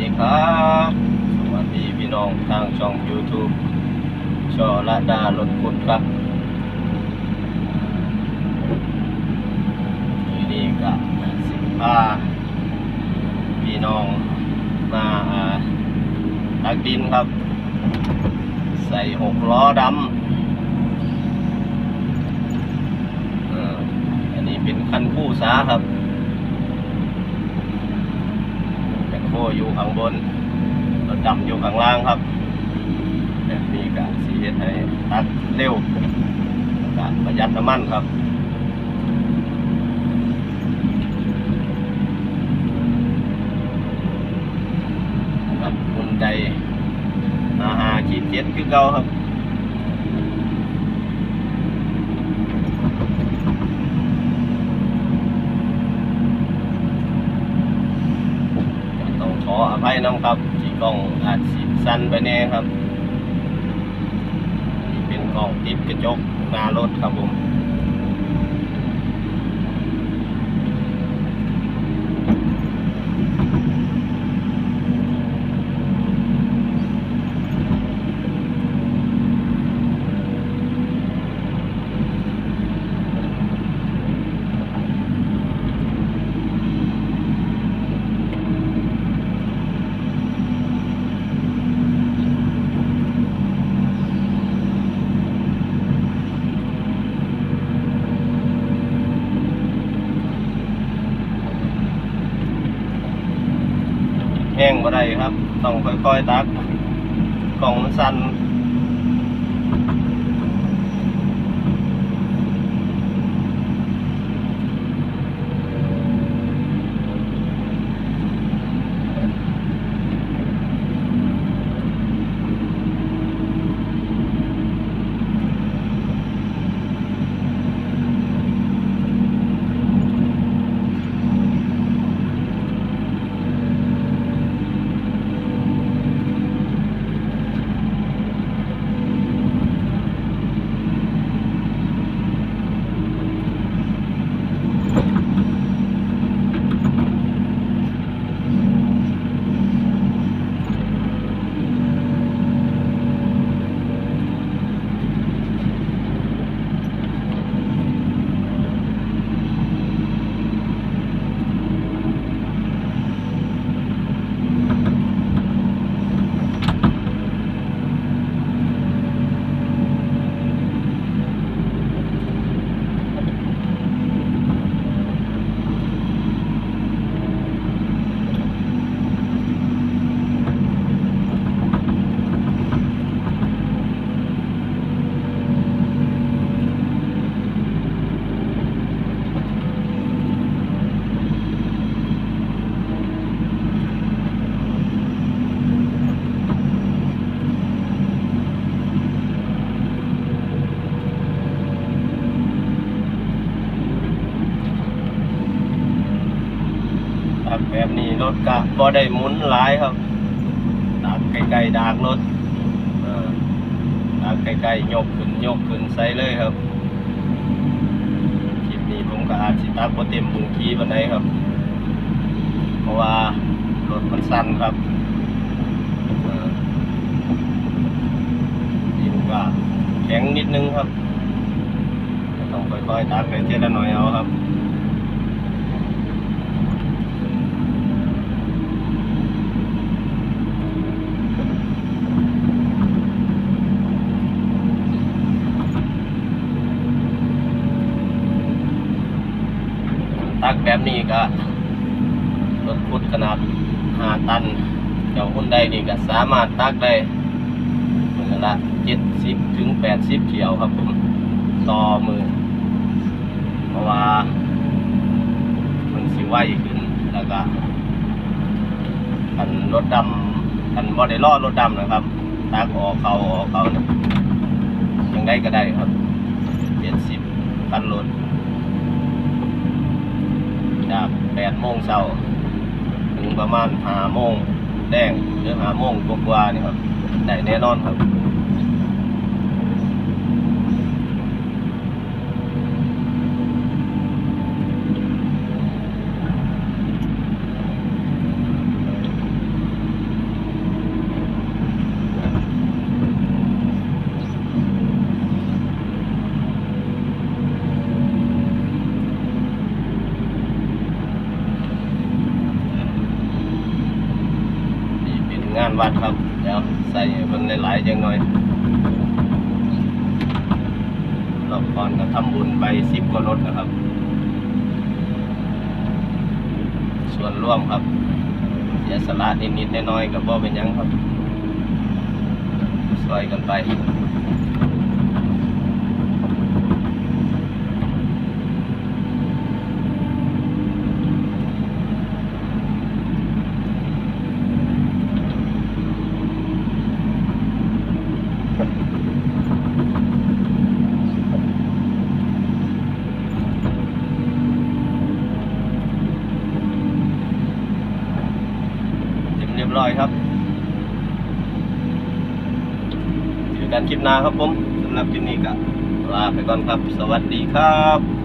ดีครับ สวัสดีพี่น้องทางช่อง YouTube ชอละดาลดคุณครับที่นี้ก็สิบห้าพี่น้องมาตักดินครับ ใส่หกล้อดำอันนี้เป็นคันคู่สาครับ อยู่ข้างบนรถดำอยู่ข้างล่างครับแบบนี้ก็สีเฮ็ดให้ตัดเร็วก็ประหยัดน้ำมันครับครับคุณใจอาหาขีดเจ็ดคือเก่าครับ ก็ต้องขออ ภัยน้ำครับที่กล้องอาจสิสั้นไปแน่ครับ เป็นกล้องติดกระจกหน้ารถครับผม บ่ได้ครับ ต้องค่อยๆตักกล่องมันสั่นตักแบบนี้ รถกะบ่ได้หมุนหลายครับตักไกลๆดากรถเออตักไกลๆยกขึ้นยกขึ้นใส่เลยครับคลิปนี้ผมก็อาจสิตักบ่เต็มบุงคีปานใดครับ เพราะว่ารถมันสั้นครับเออดินก็แข็งนิดนึงครับ ต้องค่อยๆตักไปเทีละหน่อยเอาครับ ตักแบบนี้ก็รถพุทธ ขนาด5ตันเจ้าหุ่นใดนี่ก็สามารถตักได้มือละ70ถึง80เที่ยวครับผมต่อมือเพราะว่ามันสิไวขึ้นแล้วก็คันรถดำคันบ่ได้ล่อรถดำนะครับตักออกเขาออกเขาเนี่ยยังได้ก็ได้ครับ70คันรถจากแปดโมงเช้า ประมาณหาโมงแดงหรือหาโมงกว่าๆนี่ครับได้แน่นอนครับ ค วัดครับ เดี๋ยวใส่มันหลายๆจังหน่อยรอบก่อนก็ทำบุญไปสิบกว่ารถนะครับ ส่วนร่วมครับเสียสละนิดๆน้อยๆกับบ่เป็นยังครับซอยกันไป ร้อยครับเจอกันคลิปหน้าครับผมสำหรับคลิปนี้ก็ลาไปก่อนครับ สวัสดีครับ